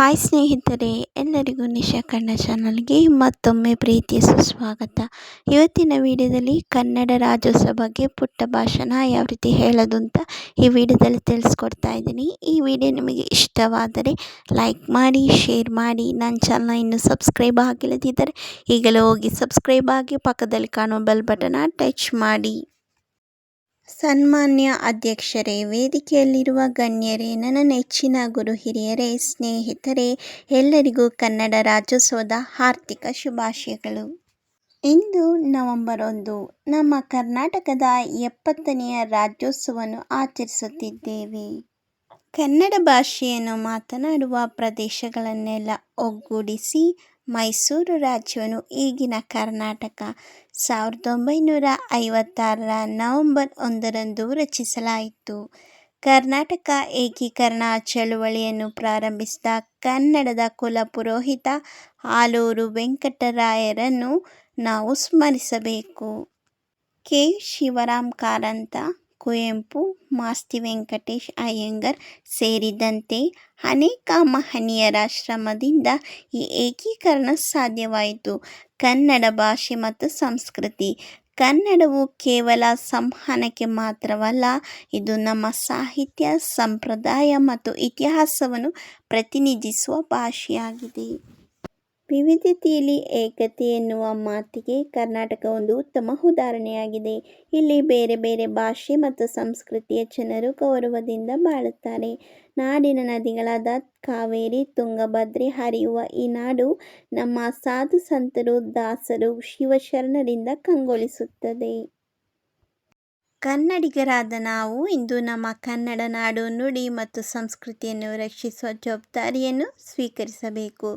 Hi ಸ್ನೇಹಿತರೆ, ಎಲ್ಲರಿಗೂ ನಿಶಾ ಕನ್ನಡ ಚಾನಲ್ಗೆ ಮತ್ತೊಮ್ಮೆ ಪ್ರೀತಿಯ ಸುಸ್ವಾಗತ. ಇವತ್ತಿನ ವಿಡಿಯೋದಲ್ಲಿ ಕನ್ನಡ ರಾಜ್ಯೋತ್ಸವ ಬಗ್ಗೆ ಪುಟ್ಟ ಭಾಷಣ ಯಾವ ರೀತಿ ಹೇಳೋದು ಅಂತ ಈ ವಿಡಿಯೋದಲ್ಲಿ ತಿಳಿಸ್ಕೊಡ್ತಾ ಇದ್ದೀನಿ. ಈ ವಿಡಿಯೋ ನಿಮಗೆ ಇಷ್ಟವಾದರೆ ಲೈಕ್ ಮಾಡಿ, ಶೇರ್ ಮಾಡಿ. ನನ್ನ ಚಾನಲ್ನ ಇನ್ನೂ ಸಬ್ಸ್ಕ್ರೈಬ್ ಆಗಿಲ್ಲದಿದ್ದರೆ ಈಗಲೇ ಹೋಗಿ ಸಬ್ಸ್ಕ್ರೈಬ್ ಆಗಿ ಪಕ್ಕದಲ್ಲಿ ಕಾಣುವ ಬೆಲ್ ಬಟನ್ನ ಟಚ್ ಮಾಡಿ. ಸನ್ಮಾನ್ಯ ಅಧ್ಯಕ್ಷರೇ, ವೇದಿಕೆಯಲ್ಲಿರುವ ಗಣ್ಯರೇ, ನನ್ನ ನೆಚ್ಚಿನ ಗುರು ಹಿರಿಯರೇ, ಸ್ನೇಹಿತರೇ, ಎಲ್ಲರಿಗೂ ಕನ್ನಡ ರಾಜ್ಯೋತ್ಸವದ ಆರ್ಥಿಕ ಶುಭಾಶಯಗಳು. ಇಂದು ನವೆಂಬರ್ ಒಂದು ನಮ್ಮ ಕರ್ನಾಟಕದ ಎಪ್ಪತ್ತನೆಯ ರಾಜ್ಯೋತ್ಸವವನ್ನು ಆಚರಿಸುತ್ತಿದ್ದೇವೆ. ಕನ್ನಡ ಭಾಷೆಯನ್ನು ಮಾತನಾಡುವ ಪ್ರದೇಶಗಳನ್ನೆಲ್ಲ ಒಗ್ಗೂಡಿಸಿ ಮೈಸೂರು ರಾಜ್ಯವನ್ನು ಈಗಿನ ಕರ್ನಾಟಕ ಸಾವಿರದ ಒಂಬೈನೂರ ಐವತ್ತಾರರ ನವೆಂಬರ್ ಒಂದರಂದು ರಚಿಸಲಾಯಿತು. ಕರ್ನಾಟಕ ಏಕೀಕರಣ ಚಳುವಳಿಯನ್ನು ಪ್ರಾರಂಭಿಸಿದ ಕನ್ನಡದ ಕುಲಪುರೋಹಿತ ಆಲೂರು ವೆಂಕಟರಾಯರನ್ನು ನಾವು ಸ್ಮರಿಸಬೇಕು. ಕೆ. ಶಿವರಾಮ್ ಕಾರಂತ ಕುವೆಂಪು, ಮಾಸ್ತಿ ವೆಂಕಟೇಶ್ ಅಯ್ಯಂಗರ್ ಸೇರಿದಂತೆ ಅನೇಕ ಮಹನೀಯರ ಶ್ರಮದಿಂದ ಈ ಏಕೀಕರಣ ಸಾಧ್ಯವಾಯಿತು. ಕನ್ನಡ ಭಾಷೆ ಮತ್ತು ಸಂಸ್ಕೃತಿ. ಕನ್ನಡವು ಕೇವಲ ಸಂವಹನಕ್ಕೆ ಮಾತ್ರವಲ್ಲ, ಇದು ನಮ್ಮ ಸಾಹಿತ್ಯ, ಸಂಪ್ರದಾಯ ಮತ್ತು ಇತಿಹಾಸವನ್ನು ಪ್ರತಿನಿಧಿಸುವ ಭಾಷೆಯಾಗಿದೆ. ವಿವಿಧತೆಯಲ್ಲಿ ಏಕತೆ ಎನ್ನುವ ಮಾತಿಗೆ ಕರ್ನಾಟಕ ಒಂದು ಉತ್ತಮ ಉದಾಹರಣೆಯಾಗಿದೆ. ಇಲ್ಲಿ ಬೇರೆ ಬೇರೆ ಭಾಷೆ ಮತ್ತು ಸಂಸ್ಕೃತಿಯ ಜನರು ಗೌರವದಿಂದ ಬಾಳುತ್ತಾರೆ. ನಾಡಿನ ನದಿಗಳಾದ ಕಾವೇರಿ, ತುಂಗಭದ್ರೆ ಹರಿಯುವ ಈ ನಾಡು ನಮ್ಮ ಸಾಧು ಸಂತರು, ದಾಸರು ಶಿವಶರಣರಿಂದ ಕಂಗೊಳಿಸುತ್ತದೆ. ಕನ್ನಡಿಗರಾದ ನಾವು ಇಂದು ನಮ್ಮ ಕನ್ನಡ ನಾಡು ನುಡಿ ಮತ್ತು ಸಂಸ್ಕೃತಿಯನ್ನು ರಕ್ಷಿಸುವ ಜವಾಬ್ದಾರಿಯನ್ನು ಸ್ವೀಕರಿಸಬೇಕು.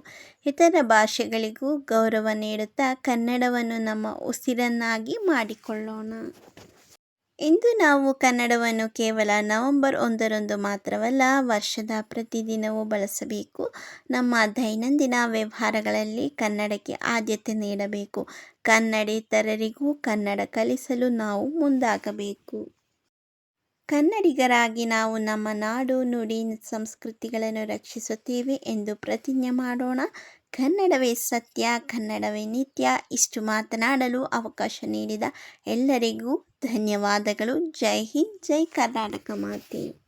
ಇತರ ಭಾಷೆಗಳಿಗೂ ಗೌರವ ನೀಡುತ್ತಾ ಕನ್ನಡವನ್ನು ನಮ್ಮ ಉಸಿರನ್ನಾಗಿ ಮಾಡಿಕೊಳ್ಳೋಣ. ಇಂದು ನಾವು ಕನ್ನಡವನ್ನು ಕೇವಲ ನವೆಂಬರ್ ಒಂದರಂದು ಮಾತ್ರವಲ್ಲ, ವರ್ಷದ ಪ್ರತಿದಿನವೂ ಬಳಸಬೇಕು. ನಮ್ಮ ದೈನಂದಿನ ವ್ಯವಹಾರಗಳಲ್ಲಿ ಕನ್ನಡಕ್ಕೆ ಆದ್ಯತೆ ನೀಡಬೇಕು. ಕನ್ನಡಿತರರಿಗೂ ಕನ್ನಡ ಕಲಿಸಲು ನಾವು ಮುಂದಾಗಬೇಕು. ಕನ್ನಡಿಗರಾಗಿ ನಾವು ನಮ್ಮ ನಾಡು ನುಡಿ ಸಂಸ್ಕೃತಿಗಳನ್ನು ರಕ್ಷಿಸುತ್ತೇವೆ ಎಂದು ಪ್ರತಿಜ್ಞೆ ಮಾಡೋಣ. ಕನ್ನಡವೇ ಸತ್ಯ, ಕನ್ನಡವೇ ನಿತ್ಯ ಇಷ್ಟು ಮಾತನಾಡಲು ಅವಕಾಶ ನೀಡಿದ ಎಲ್ಲರಿಗೂ ಧನ್ಯವಾದಗಳು. ಜೈ ಹಿಂದ್, ಜೈ ಕರ್ನಾಟಕ ಮಾತೆ.